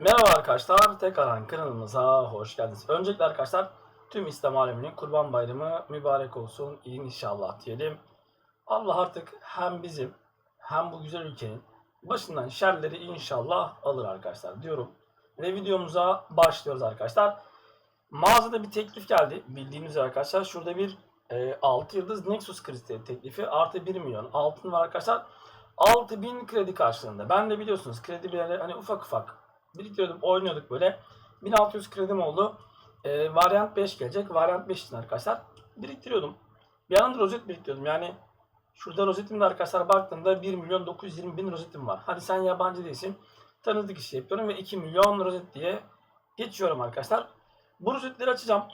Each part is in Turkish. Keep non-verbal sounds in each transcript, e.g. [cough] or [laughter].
Merhaba arkadaşlar, tekrardan kanalımıza hoş geldiniz. Öncelikle arkadaşlar tüm İslam aleminin kurban bayramı mübarek olsun inşallah diyelim. Allah artık hem bizim hem bu güzel ülkenin başından şerleri inşallah alır arkadaşlar diyorum. Ve videomuza başlıyoruz arkadaşlar. Mağazada bir teklif geldi bildiğiniz üzere arkadaşlar. Şurada bir e, 6 yıldız Nexus kristali teklifi artı 1 milyon altın var arkadaşlar. 6000 kredi karşılığında. Ben de biliyorsunuz kredi hani ufak ufak biriktiriyordum, oynuyorduk böyle. 1600 kredim oldu. Ee, variant 5 gelecek. Variant 5 için arkadaşlar biriktiriyordum. Bir yandan da rozet biriktiriyordum. Yani şurada rozetim de arkadaşlar baktığımda 1 milyon 920 bin rozetim var. Hadi sen yabancı değilsin. Tanıdık işi yapıyorum ve 2 milyon rozet diye geçiyorum arkadaşlar. Bu rozetleri açacağım.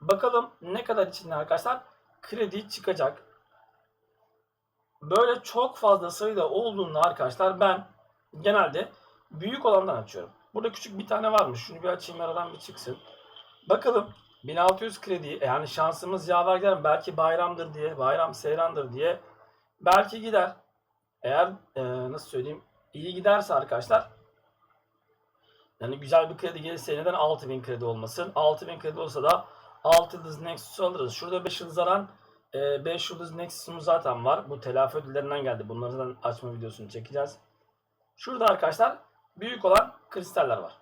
Bakalım ne kadar içinde arkadaşlar kredi çıkacak. Böyle çok fazla sayıda olduğunda arkadaşlar ben genelde büyük olandan açıyorum. Burada küçük bir tane varmış. Şunu bir açayım aradan bir çıksın. Bakalım 1600 kredi yani şansımız yaver gider? Belki bayramdır diye, bayram seyrandır diye. Belki gider. Eğer e, nasıl söyleyeyim iyi giderse arkadaşlar yani güzel bir kredi gelirse neden 6000 kredi olmasın? 6000 kredi olsa da 6 yıldız Nexus'u alırız. Şurada 5 yıldız aran 5 yıldız Nexus'umuz zaten var. Bu telafi ödüllerinden geldi. Bunlardan açma videosunu çekeceğiz. Şurada arkadaşlar büyük olan kristaller var.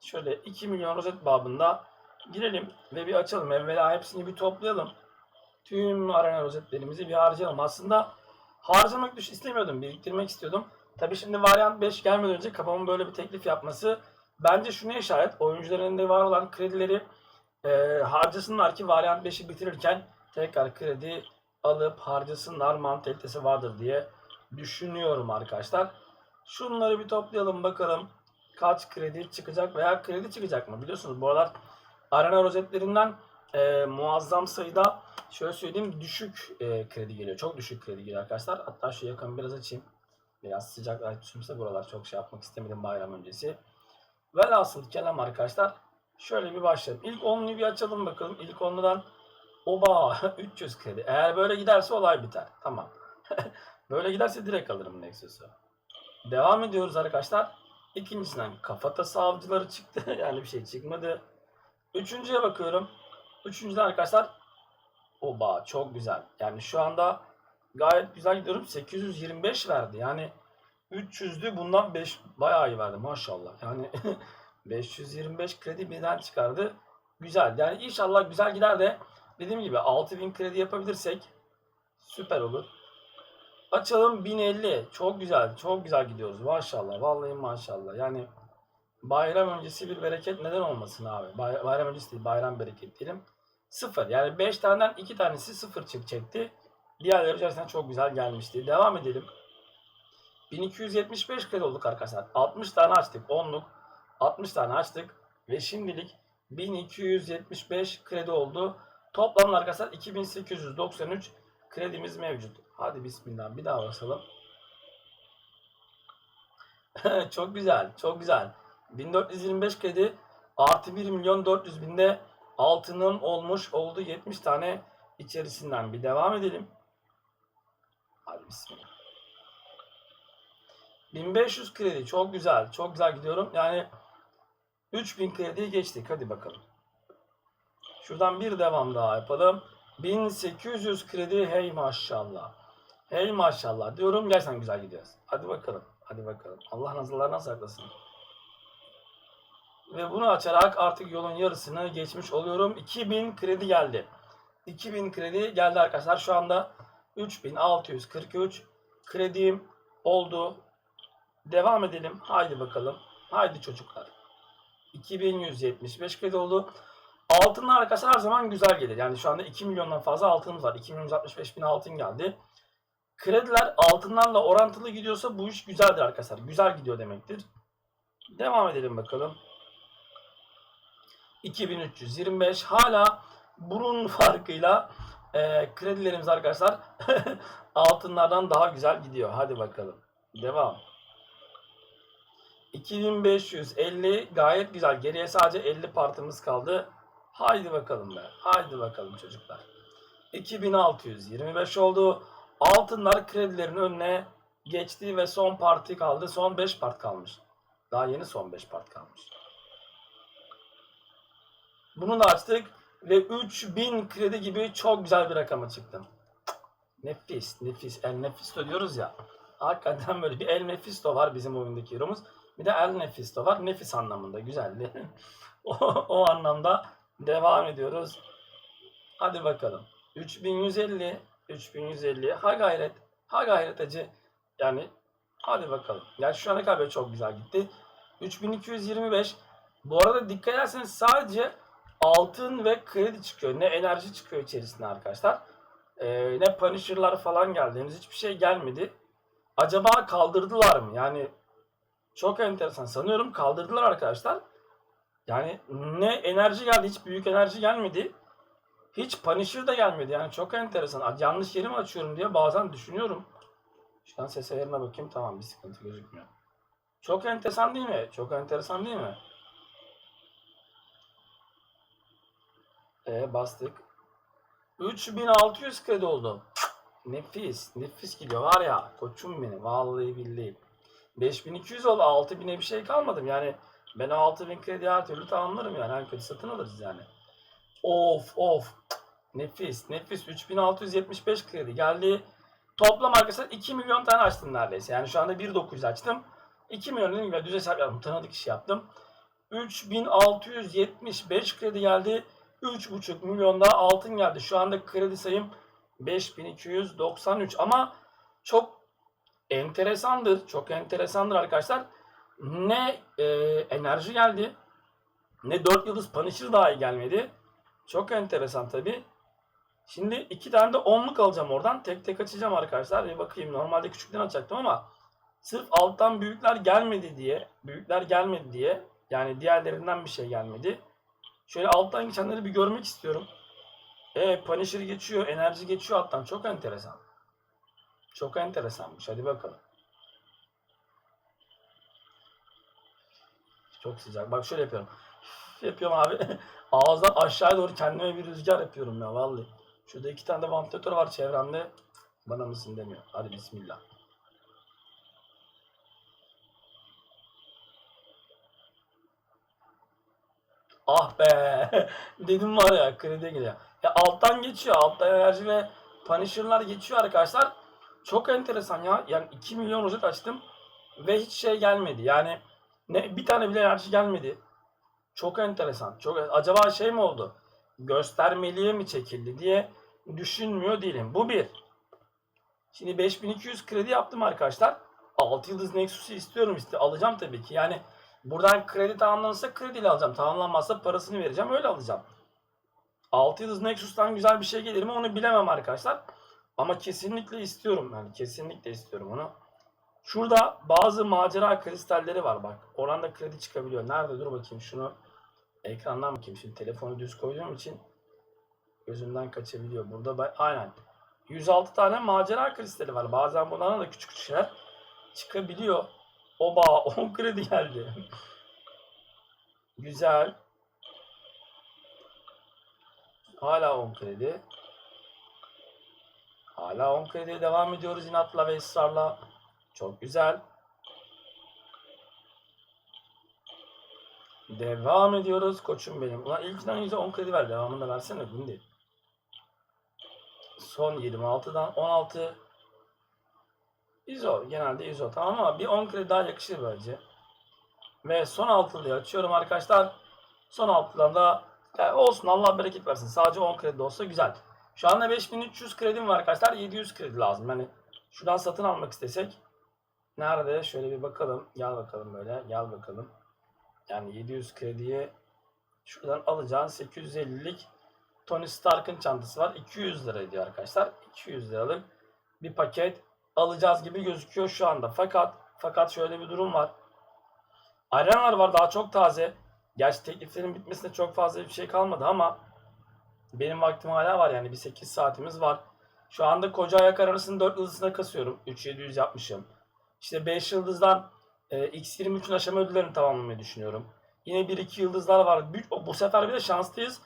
Şöyle 2 milyon rozet babında girelim ve bir açalım. Evvela hepsini bir toplayalım. Tüm arena rozetlerimizi bir harcayalım. Aslında harcamak düş istemiyordum. Biriktirmek istiyordum. Tabi şimdi varyant 5 gelmeden önce kafamın böyle bir teklif yapması bence şuna işaret. Oyuncuların elinde var olan kredileri e, harcasınlar ki varyant 5'i bitirirken tekrar kredi alıp harcasınlar mantalitesi vardır diye düşünüyorum arkadaşlar. Şunları bir toplayalım bakalım kaç kredi çıkacak veya kredi çıkacak mı? Biliyorsunuz bu aralar arena rozetlerinden e, muazzam sayıda şöyle söyleyeyim düşük e, kredi geliyor. Çok düşük kredi geliyor arkadaşlar. Hatta şu yakın biraz açayım. Biraz sıcaklar tutmuşsa buralar çok şey yapmak istemedim bayram öncesi. Velhasıl kelam arkadaşlar şöyle bir başlayalım. İlk onluyu bir açalım bakalım. İlk onludan oba [laughs] 300 kredi. Eğer böyle giderse olay biter. Tamam. [laughs] böyle giderse direkt alırım Nexus'u. Devam ediyoruz arkadaşlar. İkincisinden kafatası avcıları çıktı. [laughs] yani bir şey çıkmadı. Üçüncüye bakıyorum. Üçüncüden arkadaşlar oba çok güzel. Yani şu anda gayet güzel gidiyorum. 825 verdi. Yani 300'lü bundan 5 bayağı iyi verdi maşallah. Yani [laughs] 525 kredi birden çıkardı. Güzel. Yani inşallah güzel gider de dediğim gibi 6000 kredi yapabilirsek süper olur. Açalım 1050. Çok güzel. Çok güzel gidiyoruz. Maşallah. Vallahi maşallah. Yani bayram öncesi bir bereket neden olmasın abi. Bay- bayram öncesi değil. Bayram bereket diyelim. Sıfır. Yani 5 taneden 2 tanesi sıfır çıkacaktı. Diğerleri gerçekten çok güzel gelmişti. Devam edelim. 1275 kredi olduk arkadaşlar. 60 tane açtık. 10'luk. 60 tane açtık. Ve şimdilik 1275 kredi oldu. Toplamda arkadaşlar 2893 kredimiz mevcut. Hadi bismillah bir daha basalım. [laughs] çok güzel, çok güzel. 1425 kredi artı 1 milyon 400 binde altının olmuş oldu 70 tane içerisinden. Bir devam edelim. Hadi bismillah. 1500 kredi çok güzel, çok güzel gidiyorum. Yani 3000 krediyi geçtik. Hadi bakalım. Şuradan bir devam daha yapalım. 1800 kredi hey maşallah. Hey maşallah diyorum gerçekten güzel gidiyoruz. Hadi bakalım. Hadi bakalım. Allah nazarlarına saklasın. Ve bunu açarak artık yolun yarısını geçmiş oluyorum. 2000 kredi geldi. 2000 kredi geldi arkadaşlar. Şu anda 3643 kredim oldu. Devam edelim. Haydi bakalım. Haydi çocuklar. 2175 kredi oldu. Altınlar arkadaşlar her zaman güzel gelir. Yani şu anda 2 milyondan fazla altınımız var. 2 milyon 65 bin altın geldi. Krediler altınlarla orantılı gidiyorsa bu iş güzeldir arkadaşlar. Güzel gidiyor demektir. Devam edelim bakalım. 2325 hala burun [laughs] farkıyla e, kredilerimiz arkadaşlar [laughs] altınlardan daha güzel gidiyor. Hadi bakalım. Devam. 2550 gayet güzel. Geriye sadece 50 partımız kaldı. Haydi bakalım be. Haydi bakalım çocuklar. 2625 oldu. Altınlar kredilerin önüne geçti ve son parti kaldı. Son 5 part kalmış. Daha yeni son 5 part kalmış. Bunu da açtık ve 3000 kredi gibi çok güzel bir rakama çıktım. Nefis, nefis. El Nefisto diyoruz ya. Hakikaten böyle bir El Nefisto var bizim oyundaki hero'muz. Bir de El Nefisto var. Nefis anlamında. Güzeldi. [laughs] o, o anlamda devam ediyoruz. Hadi bakalım. 3150, 3150. Ha gayret. Ha gayret acı. Yani hadi bakalım. Yani şu ana kadar çok güzel gitti. 3225. Bu arada dikkat ederseniz sadece altın ve kredi çıkıyor. Ne enerji çıkıyor içerisinde arkadaşlar. Ee, ne Punisher'lar falan geldi. Henüz hiçbir şey gelmedi. Acaba kaldırdılar mı? Yani çok enteresan. Sanıyorum kaldırdılar arkadaşlar. Yani ne enerji geldi, hiç büyük enerji gelmedi. Hiç Punisher da gelmedi. Yani çok enteresan. Yanlış yeri mi açıyorum diye bazen düşünüyorum. Şu an ses ayarına bakayım. Tamam bir sıkıntı gözükmüyor. Çok enteresan değil mi? Çok enteresan değil mi? E bastık. 3600 kredi oldu. Nefis. Nefis gidiyor var ya. Koçum benim. Vallahi billahi. 5200 oldu. 6000'e bir şey kalmadım. Yani ben o 6000 kredi her türlü tamamlarım yani. Her kötü satın alırız yani. Of of. Nefis. Nefis. 3675 kredi geldi. Toplam arkadaşlar 2 milyon tane açtım neredeyse. Yani şu anda 1.900 açtım. 2 milyon dediğim gibi düz hesap yaptım. Tanıdık iş yaptım. 3675 kredi geldi. 3,5 milyonda altın geldi. Şu anda kredi sayım 5293 ama çok enteresandır. Çok enteresandır arkadaşlar. Ne e, enerji geldi ne 4 yıldız Punisher dahi gelmedi. Çok enteresan tabi. Şimdi iki tane de onluk alacağım oradan. Tek tek açacağım arkadaşlar. Bir bakayım. Normalde küçükten açacaktım ama sırf alttan büyükler gelmedi diye, büyükler gelmedi diye yani diğerlerinden bir şey gelmedi. Şöyle alttan geçenleri bir görmek istiyorum. E Punisher geçiyor, enerji geçiyor alttan. Çok enteresan. Çok enteresanmış. Hadi bakalım. Çok sıcak. Bak şöyle yapıyorum. Yapıyorum abi. [laughs] Ağızdan aşağıya doğru kendime bir rüzgar yapıyorum ya vallahi. Şurada iki tane de vantilatör var çevremde. Bana mısın demiyor. Hadi bismillah. Ah be. [laughs] Dedim var ya krediye geliyor. Ya alttan geçiyor. Alttan enerji ve Punisher'lar geçiyor arkadaşlar. Çok enteresan ya. Yani 2 milyon rozet açtım ve hiç şey gelmedi. Yani ne bir tane bile enerji gelmedi. Çok enteresan. Çok acaba şey mi oldu? Göstermeliye mi çekildi diye düşünmüyor değilim. Bu bir. Şimdi 5200 kredi yaptım arkadaşlar. 6 yıldız Nexus'u istiyorum işte. Alacağım tabii ki. Yani buradan kredi tamamlanırsa krediyle alacağım. Tamamlanmazsa parasını vereceğim. Öyle alacağım. 6 yıldız Nexus'tan güzel bir şey gelir mi onu bilemem arkadaşlar. Ama kesinlikle istiyorum. Yani kesinlikle istiyorum onu. Şurada bazı macera kristalleri var bak. Oradan da kredi çıkabiliyor. Nerede? Dur bakayım şunu. Ekrandan bakayım. Şimdi telefonu düz koyduğum için gözümden kaçabiliyor. Burada ben, aynen. 106 tane macera kristali var. Bazen bunlardan da küçük küçük şeyler çıkabiliyor. Oba [laughs] 10 kredi geldi. Güzel. Hala 10 kredi. Hala 10 krediye devam ediyoruz inatla ve ısrarla. Çok güzel. Devam ediyoruz koçum benim. Ulan ilkinden yüze 10 kredi ver. Devamını da versene. Değil. Son 26'dan 16. ISO. Genelde ISO. Tamam ama bir 10 kredi daha yakışır bence. Ve son altılıyı açıyorum arkadaşlar. Son altıdan da yani olsun Allah bereket versin. Sadece 10 kredi olsa güzel. Şu anda 5300 kredim var arkadaşlar. 700 kredi lazım. Yani şuradan satın almak istesek nerede? Şöyle bir bakalım. Gel bakalım böyle. Gel bakalım. Yani 700 krediye şuradan alacağın 850'lik Tony Stark'ın çantası var. 200 lira ediyor arkadaşlar. 200 liralık bir paket alacağız gibi gözüküyor şu anda. Fakat fakat şöyle bir durum var. Arenalar var daha çok taze. Gerçi tekliflerin bitmesine çok fazla bir şey kalmadı ama benim vaktim hala var yani bir 8 saatimiz var. Şu anda koca ayak arasını 4 yıldızına kasıyorum. 3700 yapmışım. İşte 5 yıldızdan e, X23'ün aşama ödüllerini tamamlamayı düşünüyorum. Yine 1-2 yıldızlar var. Bu, bu sefer bir de şanslıyız.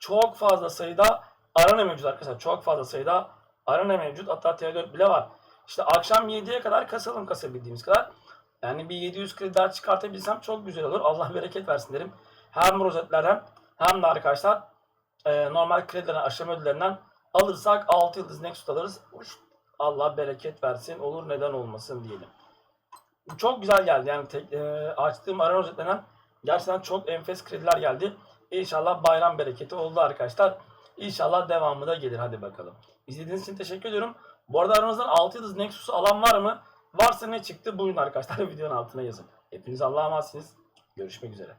Çok fazla sayıda arena mevcut arkadaşlar. Çok fazla sayıda arena mevcut. Hatta T4 bile var. İşte akşam 7'ye kadar kasalım kasabildiğimiz kadar. Yani bir 700 kredi daha çıkartabilsem çok güzel olur. Allah bereket versin derim. Hem rozetlerden hem de arkadaşlar e, normal kredilerden, aşama ödüllerinden alırsak 6 yıldız Nexus alırız. Allah bereket versin. Olur neden olmasın diyelim. Çok güzel geldi. Yani tek, e, açtığım ara rozetlerinden gerçekten çok enfes krediler geldi. İnşallah bayram bereketi oldu arkadaşlar. İnşallah devamı da gelir. Hadi bakalım. İzlediğiniz için teşekkür ediyorum. Bu arada aranızdan 6 yıldız Nexus'u alan var mı? Varsa ne çıktı? Buyurun arkadaşlar [laughs] videonun altına yazın. Hepiniz Allah'a emanetsiniz. Görüşmek üzere.